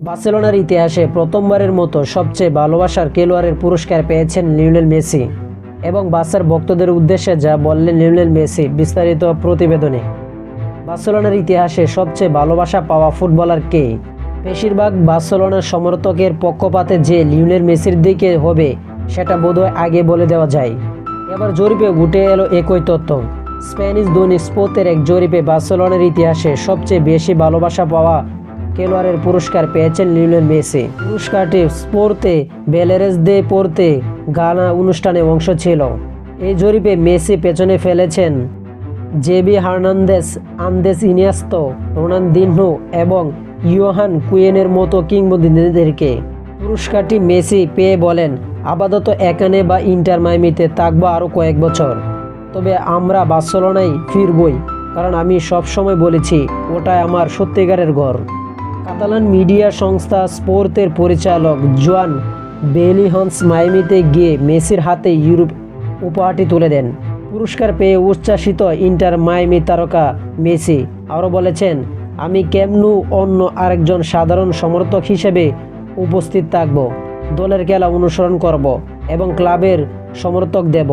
বার্সেলোনার ইতিহাসে প্রথমবারের মতো সবচেয়ে ভালোবাসার খেলোয়াড়ের পুরস্কার পেয়েছেন লিওনেল মেসি এবং বার্সার ভক্তদের উদ্দেশ্যে যা বললেন লিওনেল মেসি বিস্তারিত প্রতিবেদনে। বার্সেলোনার ইতিহাসে সবচেয়ে ভালোবাসা পাওয়া ফুটবলার কে? বেশিরভাগ বার্সেলোনার সমর্থকের পক্ষপাতে যে লিওনেল মেসির দিকে হবে সেটা বোধহয় আগে বলে দেওয়া যায়। এবার জরিপে উঠে এলো একই তথ্য। স্প্যানিশ দৈনি স্পোর্টের এক জরিপে বার্সেলোনার ইতিহাসে সবচেয়ে বেশি ভালোবাসা পাওয়া খেলোয়াড়ের পুরস্কার পেয়েছেন লিওনেল মেসি। পুরস্কারটি স্পোর্তে বেলেরেস দে পড়তে গানা অনুষ্ঠানে অংশ ছিল। এই জরিপে মেসি পেছনে ফেলেছেন জেবি হার্নান্দেস, আন্দেস ইনিয়াস্তো, রোনালদিনহো এবং ইয়োহান কুয়েনের মতো কিংবদন্তিদেরকে। পুরস্কারটি মেসি পেয়ে বলেন, আপাতত এখানে বা ইন্টার মাইমিতে থাকব আরও কয়েক বছর। তবে আমরা বার্সেলোনায় ফিরবই, কারণ আমি সবসময় বলেছি, ওটাই আমার সত্যিকারের ঘর। কাতালান মিডিয়া সংস্থা স্পোর্তের পরিচালক জোয়ান বেলিহন্স মাইমিতে গিয়ে মেসির হাতে ইউরোপ উপহারটি তুলে দেন। পুরস্কার পেয়ে উচ্ছ্বাসিত ইন্টার মাইমি তারকা মেসি আরও বলেছেন, আমি কেমনু অন্য আরেকজন সাধারণ সমর্থক হিসেবে উপস্থিত থাকব, দলের খেলা অনুসরণ করব এবং ক্লাবের সমর্থক দেব।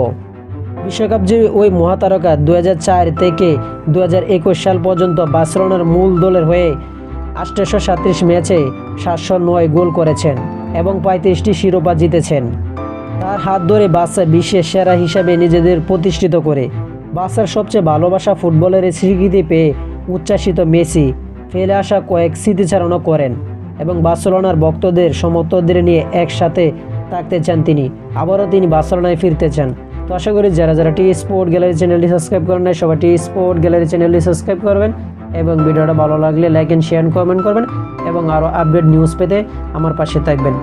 বিশ্বকাপ জয়ী ওই মহাতারকা দু হাজার চার থেকে দু হাজার একুশ সাল পর্যন্ত বার্সেলোনার মূল দলের হয়ে আষ্টশো সাতত্রিশ ম্যাচে সাতশো নয় গোল করেছেন এবং পঁয়ত্রিশটি শিরোপা জিতেছেন। তার হাত ধরে বাচ্চা বিশ্বের সেরা হিসাবে নিজেদের প্রতিষ্ঠিত করে বাচ্চার সবচেয়ে ভালোবাসা ফুটবলের স্বীকৃতি পেয়ে উচ্ছ্বাসিত মেসি ফেলে আসা কয়েক স্মৃতিচারণও করেন এবং বার্সেলোনার ভক্তদের, সমর্থকদের নিয়ে একসাথে থাকতে চান তিনি। আবারও তিনি বার্সেলোনায় ফিরতে চান। তো আশা করি যারা যারা টি স্পোর্ট গ্যালারি চ্যানেলটি সাবস্ক্রাইব করেন সবাই টি স্পোর্ট গ্যালারি চ্যানেলটি সাবস্ক্রাইব করবেন। এবং ভিডিওটা ভালো লাগলে লাইক অ্যান্ড শেয়ার কমেন্ট করবেন এবং আরও আপডেট নিউজ পেতে আমার পাশে থাকবেন।